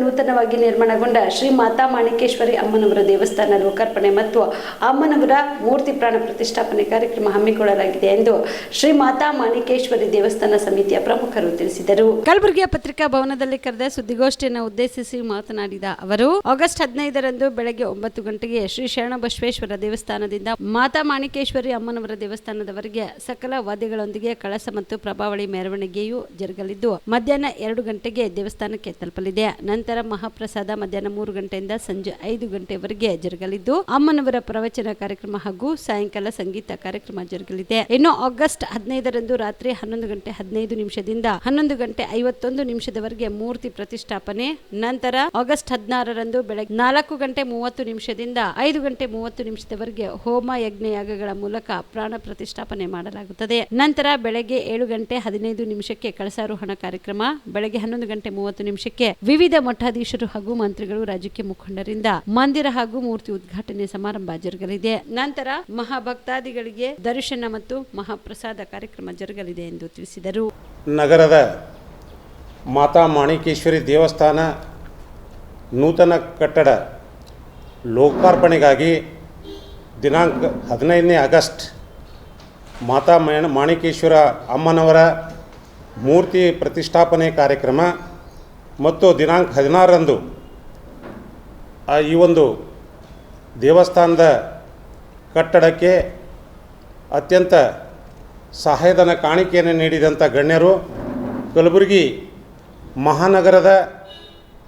ನೂತನವಾಗಿ ನಿರ್ಮಾಣಗೊಂಡ ಶ್ರೀ ಮಾತಾ ಮಾಣಿಕೇಶ್ವರಿ ಅಮ್ಮನವರ ದೇವಸ್ಥಾನ ಲೋಕಾರ್ಪಣೆ ಮತ್ತು ಅಮ್ಮನವರ ಮೂರ್ತಿ ಪ್ರಾಣ ಪ್ರತಿಷ್ಠಾಪನೆ ಕಾರ್ಯಕ್ರಮ ಹಮ್ಮಿಕೊಳ್ಳಲಾಗಿದೆ ಎಂದು ಶ್ರೀ ಮಾತಾ ಮಾಣಿಕೇಶ್ವರಿ ದೇವಸ್ಥಾನ ಸಮಿತಿಯ ಪ್ರಮುಖರು ತಿಳಿಸಿದರು. ಕಲಬುರಗಿಯ ಪತ್ರಿಕಾ ಭವನದಲ್ಲಿ ಕರೆದ ಸುದ್ದಿಗೋಷ್ಠಿಯನ್ನು ಉದ್ದೇಶಿಸಿ ಮಾತನಾಡಿದ ಅವರು, ಆಗಸ್ಟ್ ಹದಿನೈದರಂದು ಬೆಳಗ್ಗೆ ಒಂಬತ್ತು ಗಂಟೆಗೆ ಶ್ರೀ ಶರಣಬಸವೇಶ್ವರ ದೇವಸ್ಥಾನದಿಂದ ಮಾತಾ ಮಾಣಿಕೇಶ್ವರಿ ಅಮ್ಮನವರ ದೇವಸ್ಥಾನದವರೆಗೆ ಸಕಲ ವಾದ್ಯಗಳೊಂದಿಗೆ ಕಳಸ ಮತ್ತು ಪ್ರಭಾವಳಿ ಮೆರವಣಿಗೆಯೂ ಜರುಗಲಿದ್ದು, ಮಧ್ಯಾಹ್ನ ಎರಡು ಗಂಟೆಗೆ ದೇವಸ್ಥಾನಕ್ಕೆ ತಲುಪಲಿದೆ. ನಂತರ ಮಹಾಪ್ರಸಾದ ಮಧ್ಯಾಹ್ನ ಮೂರು ಗಂಟೆಯಿಂದ ಸಂಜೆ ಐದು ಗಂಟೆವರೆಗೆ ಜರುಗಲಿದ್ದು, ಅಮ್ಮನವರ ಪ್ರವಚನ ಕಾರ್ಯಕ್ರಮ ಹಾಗೂ ಸಾಯಂಕಾಲ ಸಂಗೀತ ಕಾರ್ಯಕ್ರಮ ಜರುಗಲಿದೆ. ಇನ್ನು ಆಗಸ್ಟ್ ಹದಿನೈದರಂದು ರಾತ್ರಿ ಹನ್ನೊಂದು ಗಂಟೆ ಹದಿನೈದು ನಿಮಿಷದಿಂದ ಹನ್ನೊಂದು ಗಂಟೆ ಐವತ್ತೊಂದು ನಿಮಿಷದವರೆಗೆ ಮೂರ್ತಿ ಪ್ರತಿಷ್ಠಾಪನೆ. ನಂತರ ಆಗಸ್ಟ್ ಹದಿನಾರರಂದು ಬೆಳಗ್ಗೆ ನಾಲ್ಕು ಗಂಟೆ ಮೂವತ್ತು ನಿಮಿಷದಿಂದ ಐದು ಗಂಟೆ ಮೂವತ್ತು ನಿಮಿಷದವರೆಗೆ ಹೋಮ ಯಜ್ಞ ಯಾಗಗಳ ಮೂಲಕ ಪ್ರಾಣ ಪ್ರತಿಷ್ಠಾಪನೆ ಮಾಡಲಾಗುತ್ತದೆ. ನಂತರ ಬೆಳಗ್ಗೆ ಏಳು ಗಂಟೆ ಹದಿನೈದು ನಿಮಿಷಕ್ಕೆ ಕಳಸಾರೋಹಣ ಕಾರ್ಯಕ್ರಮ, ಬೆಳಗ್ಗೆ ಹನ್ನೊಂದು ಗಂಟೆ ಮೂವತ್ತು ನಿಮಿಷಕ್ಕೆ ವಿವಿಧ ಮಠಾಧೀಶರು ಹಾಗೂ ಮಂತ್ರಿಗಳು ರಾಜಕೀಯ ಮುಖಂಡರಿಂದ ಮಂದಿರ ಹಾಗೂ ಮೂರ್ತಿ ಉದ್ಘಾಟನೆ ಸಮಾರಂಭ ಜರುಗಲಿದೆ. ನಂತರ ಮಹಾಭಕ್ತಾದಿಗಳಿಗೆ ದರ್ಶನ ಮತ್ತು ಮಹಾಪ್ರಸಾದ ಕಾರ್ಯಕ್ರಮ ಜರುಗಲಿದೆ ಎಂದು ತಿಳಿಸಿದರು. ನಗರದ ಮಾತಾ ಮಾಣಿಕೇಶ್ವರಿ ದೇವಸ್ಥಾನ ನೂತನ ಕಟ್ಟಡ ಲೋಕಾರ್ಪಣೆಗಾಗಿ ದಿನಾಂಕ ಹದಿನೈದನೇ ಆಗಸ್ಟ್ ಮಾತಾ ಮೇಣ, ಮಾಣಿಕೇಶ್ವರ ಅಮ್ಮನವರ ಮೂರ್ತಿ ಪ್ರತಿಷ್ಠಾಪನೆ ಕಾರ್ಯಕ್ರಮ ಮತ್ತು ದಿನಾಂಕ ಹದಿನಾರರಂದು ಈ ಒಂದು ದೇವಸ್ಥಾನದ ಕಟ್ಟಡಕ್ಕೆ ಅತ್ಯಂತ ಸಹಾಯಧನ ಕಾಣಿಕೆಯನ್ನು ನೀಡಿದಂಥ ಗಣ್ಯರು, ಕಲಬುರಗಿ ಮಹಾನಗರದ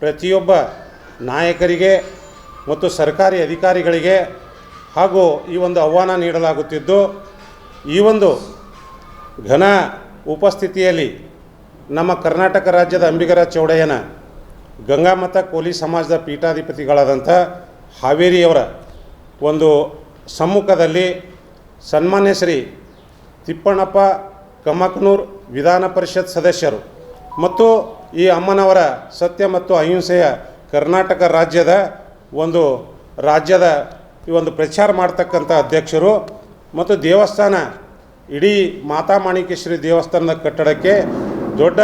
ಪ್ರತಿಯೊಬ್ಬ ನಾಯಕರಿಗೆ ಮತ್ತು ಸರ್ಕಾರಿ ಅಧಿಕಾರಿಗಳಿಗೆ ಹಾಗೂ ಈ ಒಂದು ಆಹ್ವಾನ ನೀಡಲಾಗುತ್ತಿದ್ದು, ಈ ಒಂದು ಘನ ಉಪಸ್ಥಿತಿಯಲ್ಲಿ ನಮ್ಮ ಕರ್ನಾಟಕ ರಾಜ್ಯದ ಅಂಬಿಗರ ಚೌಡಯ್ಯನ ಗಂಗಾಮತ ಕೋಲಿ ಸಮಾಜದ ಪೀಠಾಧಿಪತಿಗಳಾದಂಥ ಹಾವೇರಿಯವರ ಒಂದು ಸಮ್ಮುಖದಲ್ಲಿ ಸನ್ಮಾನ್ಯ ಶ್ರೀ ತಿಪ್ಪಣ್ಣಪ್ಪ ಕಮಕನೂರ್ ವಿಧಾನ ಪರಿಷತ್ ಸದಸ್ಯರು ಮತ್ತು ಈ ಅಮ್ಮನವರ ಸತ್ಯ ಮತ್ತು ಅಹಿಂಸೆಯ ಕರ್ನಾಟಕ ರಾಜ್ಯದ ಒಂದು ರಾಜ್ಯದ ಈ ಒಂದು ಪ್ರಚಾರ ಮಾಡ್ತಕ್ಕಂಥ ಅಧ್ಯಕ್ಷರು ಮತ್ತು ದೇವಸ್ಥಾನ ಇಡೀ ಮಾತಾ ಮಾಣಿಕೇಶ್ವರಿ ದೇವಸ್ಥಾನದ ಕಟ್ಟಡಕ್ಕೆ ದೊಡ್ಡ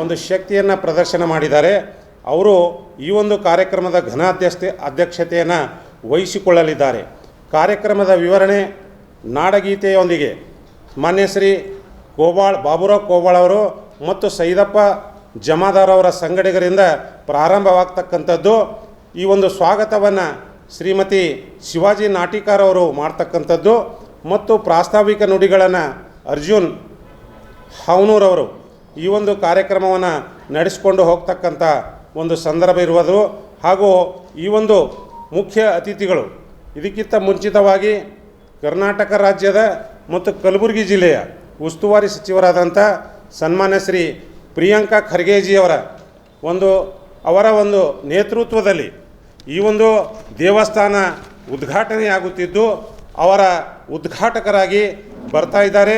ಒಂದು ಶಕ್ತಿಯನ್ನು ಪ್ರದರ್ಶನ ಮಾಡಿದ್ದಾರೆ. ಅವರು ಈ ಒಂದು ಕಾರ್ಯಕ್ರಮದ ಘನಾಧ್ಯಕ್ಷತೆ, ಅಧ್ಯಕ್ಷತೆಯನ್ನು ವಹಿಸಿಕೊಳ್ಳಲಿದ್ದಾರೆ. ಕಾರ್ಯಕ್ರಮದ ವಿವರಣೆ ನಾಡಗೀತೆಯೊಂದಿಗೆ. ಮಾನ್ಯ ಶ್ರೀ ಕೋಬಾಳ್ ಬಾಬುರಾವ್ ಕೋಬಾಳ್ ಅವರು ಮತ್ತು ಸೈದಪ್ಪ ಜಮಾದಾರ್ ಅವರ ಸಂಗಡಿಗರಿಂದ ಪ್ರಾರಂಭವಾಗ್ತಕ್ಕಂಥದ್ದು. ಈ ಒಂದು ಸ್ವಾಗತವನ್ನು ಶ್ರೀಮತಿ ಶಿವಾಜಿ ನಾಟಿಕಾರ್ ಅವರು ಮಾಡ್ತಕ್ಕಂಥದ್ದು ಮತ್ತು ಪ್ರಾಸ್ತಾವಿಕ ನುಡಿಗಳನ್ನು ಅರ್ಜುನ್ ಹಾವನೂರವರು ಈ ಒಂದು ಕಾರ್ಯಕ್ರಮವನ್ನು ನಡೆಸಿಕೊಂಡು ಹೋಗ್ತಕ್ಕಂಥ ಒಂದು ಸಂದರ್ಭ ಇರುವುದು. ಹಾಗೂ ಈ ಒಂದು ಮುಖ್ಯ ಅತಿಥಿಗಳು, ಇದಕ್ಕಿಂತ ಮುಂಚಿತವಾಗಿ ಕರ್ನಾಟಕ ರಾಜ್ಯದ ಮತ್ತು ಕಲಬುರಗಿ ಜಿಲ್ಲೆಯ ಉಸ್ತುವಾರಿ ಸಚಿವರಾದಂಥ ಸನ್ಮಾನ್ಯ ಶ್ರೀ ಪ್ರಿಯಾಂಕಾ ಖರ್ಗೆಜಿಯವರ ಒಂದು, ಅವರ ಒಂದು ನೇತೃತ್ವದಲ್ಲಿ ಈ ಒಂದು ದೇವಸ್ಥಾನ ಉದ್ಘಾಟನೆಯಾಗುತ್ತಿದ್ದು ಅವರ ಉದ್ಘಾಟಕರಾಗಿ ಬರ್ತಾ ಇದ್ದಾರೆ.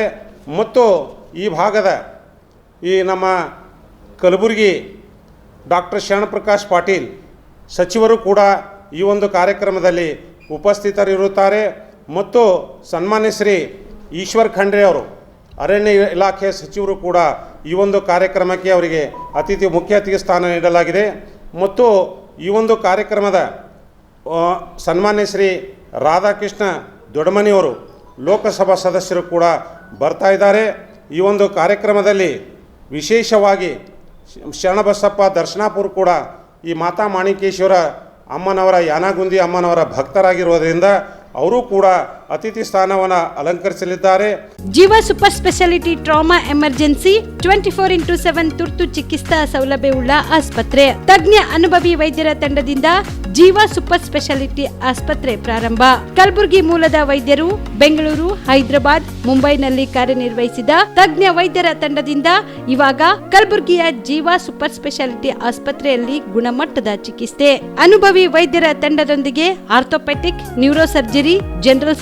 ಮತ್ತು ಈ ಭಾಗದ ಈ ನಮ್ಮ ಕಲಬುರಗಿ ಡಾಕ್ಟರ್ ಶರಣಪ್ರಕಾಶ್ ಪಾಟೀಲ್ ಸಚಿವರು ಕೂಡ ಈ ಒಂದು ಕಾರ್ಯಕ್ರಮದಲ್ಲಿ ಉಪಸ್ಥಿತರಿರುತ್ತಾರೆ. ಮತ್ತು ಸನ್ಮಾನ್ಯ ಶ್ರೀ ಈಶ್ವರ್ ಖಂಡ್ರೆ ಅವರು, ಅರಣ್ಯ ಇಲಾಖೆ ಸಚಿವರು ಕೂಡ ಈ ಒಂದು ಕಾರ್ಯಕ್ರಮಕ್ಕೆ ಅವರಿಗೆ ಅತಿಥಿ, ಮುಖ್ಯ ಅತಿಥಿ ಸ್ಥಾನ ನೀಡಲಾಗಿದೆ. ಮತ್ತು ಈ ಒಂದು ಕಾರ್ಯಕ್ರಮದ ಸನ್ಮಾನ್ಯ ಶ್ರೀ ರಾಧಾಕೃಷ್ಣ ದೊಡ್ಡಮನಿಯವರು ಲೋಕಸಭಾ ಸದಸ್ಯರು ಕೂಡ ಬರ್ತಾ ಇದ್ದಾರೆ. ಈ ಒಂದು ಕಾರ್ಯಕ್ರಮದಲ್ಲಿ ವಿಶೇಷವಾಗಿ ಶರಣಬಸಪ್ಪ ದರ್ಶನಾಪುರ ಕೂಡ ಈ ಮಾತಾ ಮಾಣಿಕೇಶ್ವರ ಅಮ್ಮನವರ ಯಾನಗುಂದಿ ಅಮ್ಮನವರ ಭಕ್ತರಾಗಿರುವುದರಿಂದ ಅವರೂ ಕೂಡ ಅತಿಥಿ ಸ್ಥಾನವನ್ನು ಅಲಂಕರಿಸಲಿದ್ದಾರೆ. Jeeva super speciality trauma emergency twenty four into seven ತುರ್ತು ಚಿಕಿತ್ಸಾ ಸೌಲಭ್ಯವುಳ್ಳ ಆಸ್ಪತ್ರೆ. ತಜ್ಞ ಅನುಭವಿ ವೈದ್ಯರ ತಂಡದಿಂದ ಜೀವ ಸೂಪರ್ ಸ್ಪೆಷಾಲಿಟಿ ಆಸ್ಪತ್ರೆ ಪ್ರಾರಂಭ. ಕಲಬುರಗಿ ಮೂಲದ ವೈದ್ಯರು ಬೆಂಗಳೂರು, ಹೈದರಾಬಾದ್, ಮುಂಬೈನಲ್ಲಿ ಕಾರ್ಯನಿರ್ವಹಿಸಿದ ತಜ್ಞ ವೈದ್ಯರ ತಂಡದಿಂದ ಇವಾಗ ಕಲಬುರಗಿಯ ಜೀವ ಸೂಪರ್ ಸ್ಪೆಷಾಲಿಟಿ ಆಸ್ಪತ್ರೆಯಲ್ಲಿ ಗುಣಮಟ್ಟದ ಚಿಕಿತ್ಸೆ. ಅನುಭವಿ ವೈದ್ಯರ ತಂಡದೊಂದಿಗೆ orthopaedic neuro surgery general